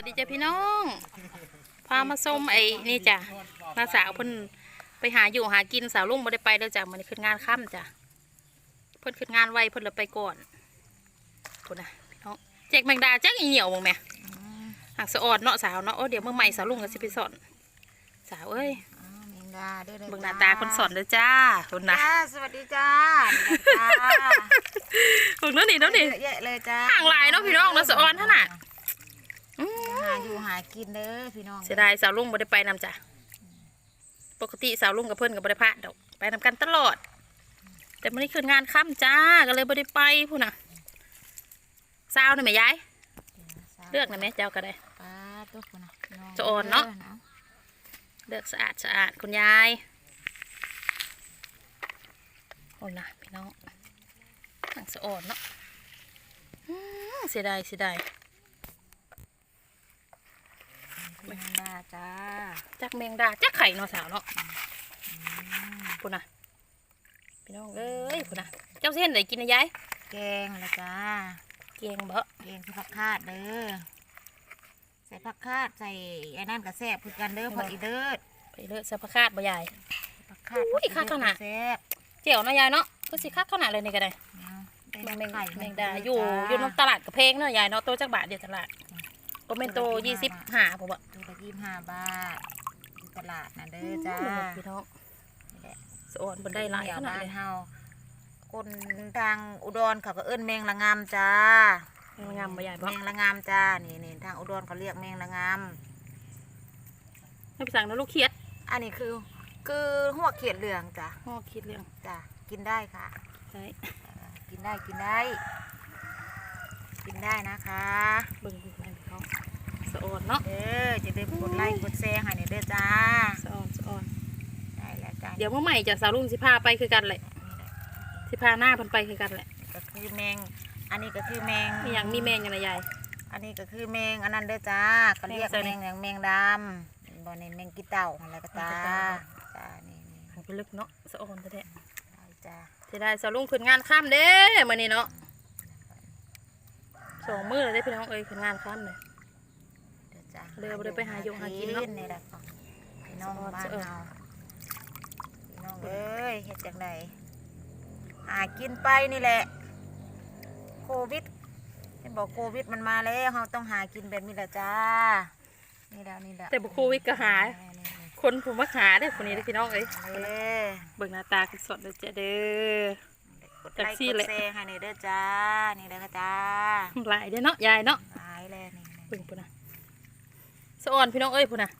วัสดีจ้ะพี่น้อง พามาส้มไอ้นี่จ้ะน้าสาวเพิ่นไปหาอยู่หากินสาวลุงไม่ได้ไปเด้อจ้ะมันขึ้นงานค่ำจ้ะเพิ่นขึ้นงานไวเพิ่นเลยไปก่อนคนนะพี่น้องแจกแมงดาแจกอีเหนียวบ่แม่หักสะออดเนาะสาวเนาะโอ้เดี๋ยวเมื่อใหม่สาวลุงก็สิไปสอนสาวเอ้ยอ๋อแมงดาด้วยเลยเบิ่งหน้าตาคนสอนเด้อจ้าคนนะจ้าสวัสดีจ้าจ้าเบิ่งเนาะนี่เนาะนี่เยอะแยะเลยจ้าห่างหลายเนาะพี่น้องเนาะสะออนเท่าน่ะอืม หาอยู่หากินเด้อพี่น้องเสียดายสาวลุงบ่ได้ไปนำจ้ะปกติสาวลุงกับเพื่อนกับบ่ได้พลาดดอกไปนำกันตลอด แต่มื้อนี้คืองานค่ำจ้าก็เลยบ่ได้ไปพูนน่ะสาวน่ะแม่ยายเลือกนะแม่เจ้าก็ได้ป้าตุ๊กนะพี่งจะอ่อนเนาะเลือกสะอาดสะอาดคุณยายโอ้ยนะพี่น้องทั้งสะอ่อนเนาะอืมเสียดายเสียดาย แมงดา จ้าจักแมงดาจักไข่เนาะสาวเนาะพูนน่ะพี่น้องเอ้ยพูนน่ะเจ้าเส้นไหนกินนะยายแกงละจ้าเกียงบ่แกงใส่ผักคาดเด้อใส่ผักคาดใส่ไอ้นั่นกระแซบคือกันเด้อผักอีเด้อไปเลือกสะพะคาดบ่ยายผักคาดอุ้ยคักขนาดแซ่บเจียวเนาะยายเนาะก็สิคักขนาดเลยนี่ก็ได้เอาได้แมงแมงไข่แมงดาอยู่อยู่น้ำตลาดกับเพลงเนาะยายเนาะโตจักบาทเดียวตลาดก็เป็นโตยี่สิบห้าผมบอกตัวละ ยี่สิบห้าบาทอยู่ตลาดนะเด้อจ้าพี่น้องนี่แหละสะอ่อนบนได้หลายเดี๋ขวนาดบ้าเลนยเฮาคนทางอุดรเขาก็เอิ้นแมงละงามจ้างามบ่ยายแมบอกงละงามจ้านี่นี่ทางอุดรเขาเรียกแมงละงามให้ไปสั่งนะลูกเคียด อันนี้คือ คือหัวเขียดเหลืองจ้ะห่อคิดเรื่องจ้ะกินได้ค่ะใช่กินได้กินได้ กินได้นะคะเบิ่งดูแม่ เขาสะอ่อนเนาะเด้อจะได้กดไลค์กดแชร์ให้นี่เด้อจ้าสะอ่อนสะอ่อนได้แล้วจ้าเดี๋ยวเมื่อใหม่จะสาวลุงสิพาไปคือกันแหละนี่แหละสิพาหน้าเพันไปคือกันแหละก็คือแมง อันนี้ก็คือแมงมีอย่างมีแมงกันนะยายอันนี้ก็คือแมงอันนั้นเด้อจ้าก็เรียกแมงอะไรแมงอย่างแมงดำบ่ในแมงกีเต่าอะไรก็จ้าแมงกีเต่าจ้านี่นี่หันไปลึกเนาะสะอ่อนแท้ได้จ้าๆเสียดายสาวลุงขึ้นงานค่ำเด้มื้อนี้เนาะสองมื้อเลยได้อพี่น้องเอ้ยขึ้นงานค่ำเลย เด้อจ้าเรือบ่ได้ไปหาอยู่หากินเนาะนี่แหละค่ะพี่น้องสะอดบ้านสะอดเฮาพี่น้องเอ้ยเฮ็ดจังไดหากินไปนี่แหละ โควิดเห็นบอกโควิดมันมาแล้วเราต้องหากินแบบนี้แหละจ้า นี่แล้วนี่แหละแต่บุโควิดก็หานี่นี่นี่คนผมมาหาได้อคนนี้ได้อพี่น้องเอ้ยเด้อเบิ่งหน้าตาคือสดเลยจ้ะเด้อกดจัไลกค์ซี่กดแหละแชร์ให้นี่เด้อจ้า นี่เด้อจ้าหลายเด้อเนาะยายเนาะหายแล้วนี่เบิ่งพุ่นน่ะ สะอ่อนพี่น้องเอ้ยพุ่นน่ะ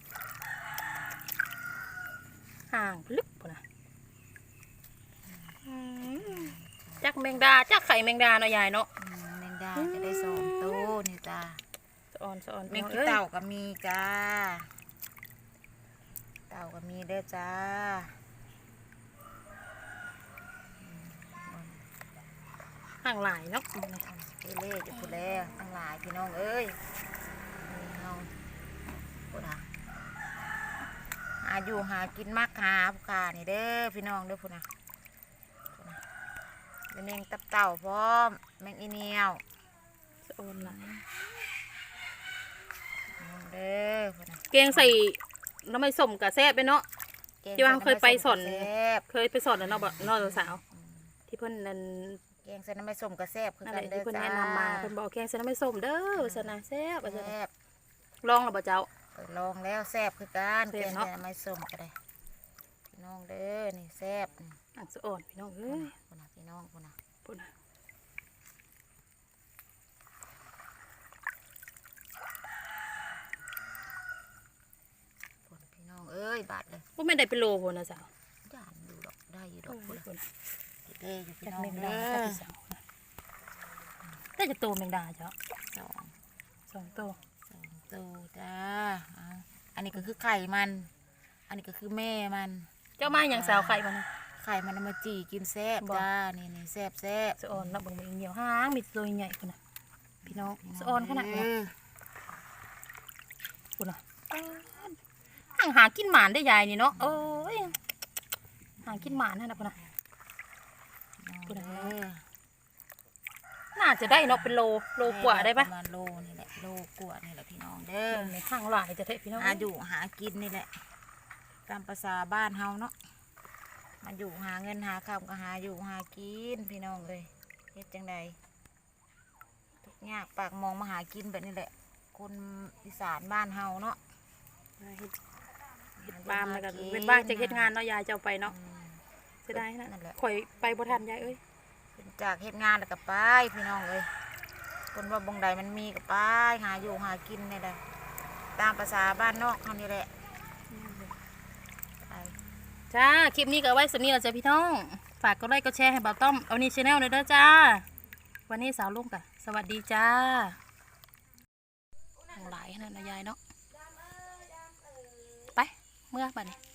ห่างพลึกพุ่นน่ะอืมจักแมงดาจักไข่แมงดาเนาะยายเนาะอืมแมงดาจะได้สองตู้นี่จ้าสะอ่อนสะอ่อนแมพี่งน้องขี้เอ้ยเต่าก็มีจ้า เต่าก็มีเด้อจ้าห่างหลายเนาะเอเล่จะพูดแล้วทั้งหลายพี่น้องเอ้ยนี่เฮา พูดอะหาอยู่หากินมักหาผู้ขานี่เด้อพี่น้องเด้อพูดนะพูดนะเป็นแมงตับเต่าพร้อมแมงอีเหนียวสะอ่อนหลายพี่น้องเด้อพูดนะแกงใส่น้ำไม่ส้มกับแซ่บไปเนาะแกงที่ว่าใส่เคยไปสอนำมัส้มกระแซ่บเคยไปสอนแล้วเนาะบ่เนอกสาวที่เพิ่นนั่นแกงใส่น้ำไม่ส้มกระแซ่บคือนั่นแหกันละเด้ที่อเพิ่นจ้าแนะนำมาเพิ่นบอกแกงใส่น้ำไม่ส้มเด้อว่าซั่นน่ะแซ่บว่าซั่นแซ่น่ะบลองแล้วบ่เจ้าเออ ลองแล้วแซ่บคือกันแซ่แกบงเนาะใส่น้ำไม่ส้มก็ได้พี่น้องเด้อนี่แซ่บนี่อันสะอ่อนพี่น้องเอ้ยคุณนะพี่น้องคุณนะพุ่นน่ะคุณพี่น้องเอ้ยบาดเลยบ่แม่นได้เป็นโลพุ่นน่ะสาวย่านอยู่ดอกได้อยู่ดโอ้อกคุณยพุ่นเด้ออยู่พี่จักน้องแมงเด้ดาอจักพี่สาวน่ะได้จะโตแมงดาเจ้าสองสองโตสอง ตัวจ้าเอาอันนี้ก็คือไข่มัน อันนี้ก็คือแม่มัน เจ้ามาหยังสาวไข่บ่นะไข่มันเอามาจีกินแซ่บบ่ จ้า นี่นี่แซ่บแซ่บสะอ่อนเนาะเบิ่งมันเหนียวหางมีตัวใหญ่พุ่นน่ะ พี่น้องสะอ่อนขนาดนี้เออพุ่นน่ะหางหากินหมานได้ยายนี่เนาะโอ้ยหากินหมานนั่นน่ะพุ่นน่ะพุ่นน่ะเออหน้าน่าจะได้เนาะเป็นโลโลกว่าได้ปะประมาณโลนี่แหละโลกว่านี่แหละพี่น้องเด้อในทางหลายจะได้พี่น้องหาอยู่หากินนี่แหละตามภาษาบ้านเฮาเนาะมาอยู่หาเงินหาคำก็หาอยู่หากินพี่น้องเลยเฮ็ดจังใดทุกอยากปากมองมาหากินแบบนี้แหละ คนอีสานบ้านเฮาเนาะเฮ็ดเฮ็ดบ้านแล้วก็เป็นบ้านจะเฮ็ดงานเนาะยายจะเอาไปเนาะอืม เสียดายนะนั่นแหละ ข่อยไปบ่ทันยายเอ้ยเป็น จากเฮ็ดงานแล้วก็ไปพี่น้องเลยคนว่าบงใดมันมีก็ไปหาอยู่หากินนี่แหละตามภาษาบ้านนอกเฮานี่แหละไปจ้าคลิปนี้ก็ไว้สำนี้แล้วจ้ะพี่น้อง ฝากกดไลค์กดแชร์ให้บ่าวต้อมเอานี่ชาแนลเลยเด้อจ้า วันนี้สาวลุงกะสวัสดีจ้าหลายขนาดนะยายเนาะไปเมื่อบัดนี้